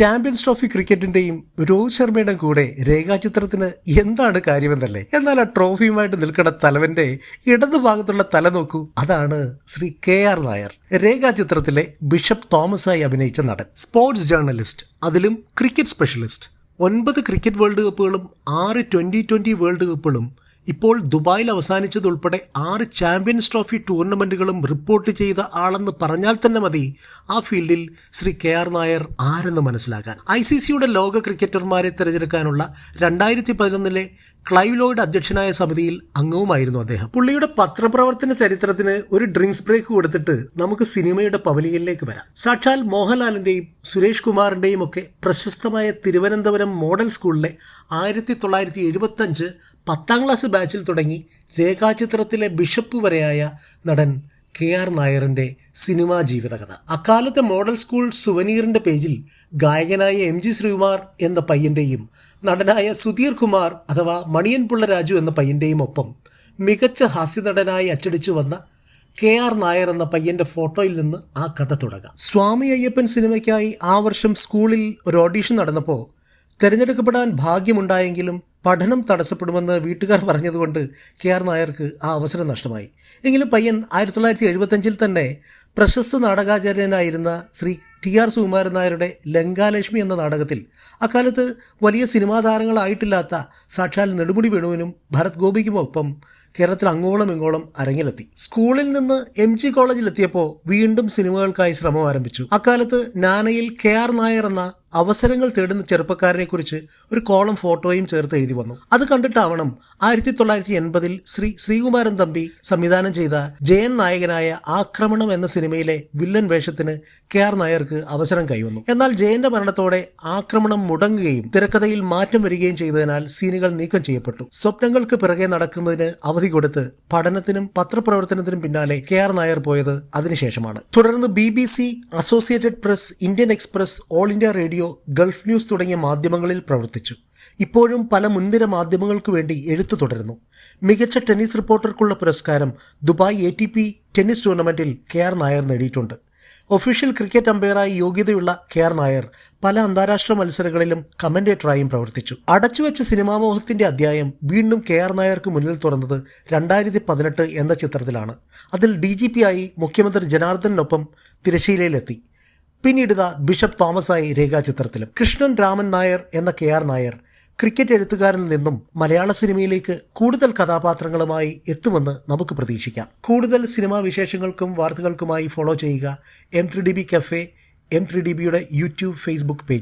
Champions trophy ക്രിക്കറ്റിന്റെയും Rohit ശർമ്മയുടെ കൂടെ രേഖാചിത്രത്തിന് എന്താണ് കാര്യമെന്നല്ലേ? എന്നാൽ ആ ട്രോഫിയുമായിട്ട് നിൽക്കുന്ന തലവന്റെ ഇടതു ഭാഗത്തുള്ള തല നോക്കൂ. അതാണ് ശ്രീ കെ ആർ നായർ രേഖാചിത്രത്തിലെ ബിഷപ്പ് തോമസ് ആയി അഭിനയിച്ച നടൻ. സ്പോർട്സ് ജേർണലിസ്റ്റ് അതിലും ക്രിക്കറ്റ് സ്പെഷ്യലിസ്റ്റ്. ഒൻപത് ക്രിക്കറ്റ് വേൾഡ് കപ്പുകളും ആറ് ട്വന്റി ട്വന്റി വേൾഡ് കപ്പുകളും ഇപ്പോൾ ദുബായിൽ അവസാനിച്ചതുൾപ്പെടെ ആറ് ചാമ്പ്യൻസ് ട്രോഫി ടൂർണമെന്റുകളും റിപ്പോർട്ട് ചെയ്ത ആളെന്ന് പറഞ്ഞാൽ തന്നെ മതി. ആ ഫീൽഡിൽ ശ്രീ കെ ആർ നായർ ആരെന്ന് മനസ്സിലാക്കാൻ. ഐ സി സിയുടെ ലോക ക്രിക്കറ്റർമാരെ തിരഞ്ഞെടുക്കാനുള്ള രണ്ടായിരത്തി പതിനൊന്നിലെ ക്ലൈവ് ലോയിഡ് അധ്യക്ഷനായ സമിതിയിൽ അംഗവുമായിരുന്നു അദ്ദേഹം. പുള്ളിയുടെ പത്രപ്രവർത്തന ചരിത്രത്തിന് ഒരു ഡ്രിങ്ക്സ് ബ്രേക്ക് കൊടുത്തിട്ട് നമുക്ക് സിനിമയുടെ പവലിയനിലേക്ക് വരാം. സാക്ഷാൽ മോഹൻലാലിന്റെയും സുരേഷ് കുമാറിന്റെയും ഒക്കെ പ്രശസ്തമായ തിരുവനന്തപുരം മോഡൽ സ്കൂളിലെ ആയിരത്തി തൊള്ളായിരത്തി എഴുപത്തി അഞ്ച് പത്താം ക്ലാസ് ബാച്ചിൽ തുടങ്ങി രേഖാചിത്രത്തിലെ ബിഷപ്പ് വരെയായ നടൻ കെ ആർ നായറിന്റെ സിനിമാ ജീവിതകഥ. അക്കാലത്തെ മോഡൽ സ്കൂൾ സുവനീറിന്റെ പേജിൽ ഗായകനായ എം ജി ശ്രീകുമാർ എന്ന പയ്യന്റെയും നടനായ സുധീർ കുമാർ അഥവാ മണിയൻ പിള്ള രാജു എന്ന പയ്യന്റെയും ഒപ്പം മികച്ച ഹാസ്യനടനായി അച്ചടിച്ചു വന്ന കെ ആർ നായർ എന്ന പയ്യന്റെ ഫോട്ടോയിൽ നിന്ന് ആ കഥ തുടങ്ങാം. സ്വാമി അയ്യപ്പൻ സിനിമയ്ക്കായി ആ വർഷം സ്കൂളിൽ ഒരു ഓഡീഷൻ നടന്നപ്പോൾ തിരഞ്ഞെടുക്കപ്പെടാൻ ഭാഗ്യമുണ്ടായെങ്കിലും പഠനം തടസ്സപ്പെടുമെന്ന് വീട്ടുകാർ പറഞ്ഞതുകൊണ്ട് കെ ആർ നായർക്ക് ആ അവസരം നഷ്ടമായി. എങ്കിലും പയ്യൻ ആയിരത്തി തൊള്ളായിരത്തി എഴുപത്തഞ്ചിൽ തന്നെ പ്രശസ്ത നാടകാചാര്യനായിരുന്ന ശ്രീ ടി ആർ സുകുമാരൻ നായരുടെ ലങ്കാലക്ഷ്മി എന്ന നാടകത്തിൽ അക്കാലത്ത് വലിയ സിനിമാ താരങ്ങളായിട്ടില്ലാത്ത സാക്ഷാൽ നെടുമുടി വേണുവിനും ഭരത് ഗോപിക്കുമൊപ്പം കേരളത്തിൽ അങ്ങോളം ഇങ്ങോളം അരങ്ങിലെത്തി. സ്കൂളിൽ നിന്ന് എം ജി കോളേജിലെത്തിയപ്പോൾ വീണ്ടും സിനിമകൾക്കായി ശ്രമം ആരംഭിച്ചു. അക്കാലത്ത് നാനയിൽ കെ ആർ നായർ എന്ന അവസരങ്ങൾ തേടുന്ന ചെറുപ്പക്കാരനെക്കുറിച്ച് ഒരു കോളം ഫോട്ടോയും ചേർത്ത് എഴുതി വന്നു. അത് കണ്ടിട്ടാവണം ആയിരത്തി തൊള്ളായിരത്തി എൺപതിൽ ശ്രീ ശ്രീകുമാരൻ തമ്പി സംവിധാനം ചെയ്ത ജയൻ നായകനായ ആക്രമണം എന്ന സിനിമയിലെ വില്ലൻ വേഷത്തിന് കെ ആർ നായർക്ക് അവസരം കൈവന്നു. എന്നാൽ ജയന്റെ മരണത്തോടെ ആക്രമണം മുടങ്ങുകയും തിരക്കഥയിൽ മാറ്റം വരികയും ചെയ്തതിനാൽ സീനുകൾ നീക്കം ചെയ്യപ്പെട്ടു. സ്വപ്നങ്ങൾക്ക് പിറകെ നടക്കുന്നതിന് അവധി കൊടുത്ത് പഠനത്തിനും പത്രപ്രവർത്തനത്തിനും പിന്നാലെ കെ ആർ നായർ പോയത് അതിനുശേഷമാണ്. തുടർന്ന് B Associated Press Indian Express All India Radio Gulf News തുടങ്ങിയ മാധ്യമങ്ങളിൽ പ്രവർത്തിച്ചു. ഇപ്പോഴും പല മുൻനിര മാധ്യമങ്ങൾക്ക് വേണ്ടി എഴുത്തു തുടരുന്നു. മികച്ച ടെന്നീസ് റിപ്പോർട്ടർക്കുള്ള പുരസ്കാരം Dubai A T P tennis ടൂർണമെന്റിൽ കെ ആർ നായർ നേടിയിട്ടുണ്ട്. ഒഫീഷ്യൽ ക്രിക്കറ്റ് അമ്പയറായി യോഗ്യതയുള്ള കെ ആർ നായർ പല അന്താരാഷ്ട്ര മത്സരങ്ങളിലും കമന്റേറ്ററായും പ്രവർത്തിച്ചു. അടച്ചുവെച്ച സിനിമാമോഹത്തിന്റെ അധ്യായം വീണ്ടും കെ ആർ നായർക്ക് മുന്നിൽ തുറന്നത് രണ്ടായിരത്തി പതിനെട്ട് എന്ന ചിത്രത്തിലാണ്. അതിൽ ഡി ജി പി ആയി മുഖ്യമന്ത്രി ജനാർദ്ദനൊപ്പം തിരശ്ശീലയിലെത്തി. പിന്നീട് ഇതാ ബിഷപ്പ് തോമസായി രേഖാചിത്രത്തിലും. കൃഷ്ണൻ രാമൻ നായർ എന്ന കെ ആർ നായർ ക്രിക്കറ്റ് എഴുത്തുകാരിൽ നിന്നും മലയാള സിനിമയിലേക്ക് കൂടുതൽ കഥാപാത്രങ്ങളുമായി എത്തുമെന്ന് നമുക്ക് പ്രതീക്ഷിക്കാം. കൂടുതൽ സിനിമാ വിശേഷങ്ങൾക്കും വാർത്തകൾക്കുമായി ഫോളോ ചെയ്യുക M three D B cafe M three D ബിയുടെ യൂട്യൂബ് ഫേസ്ബുക്ക് പേജ്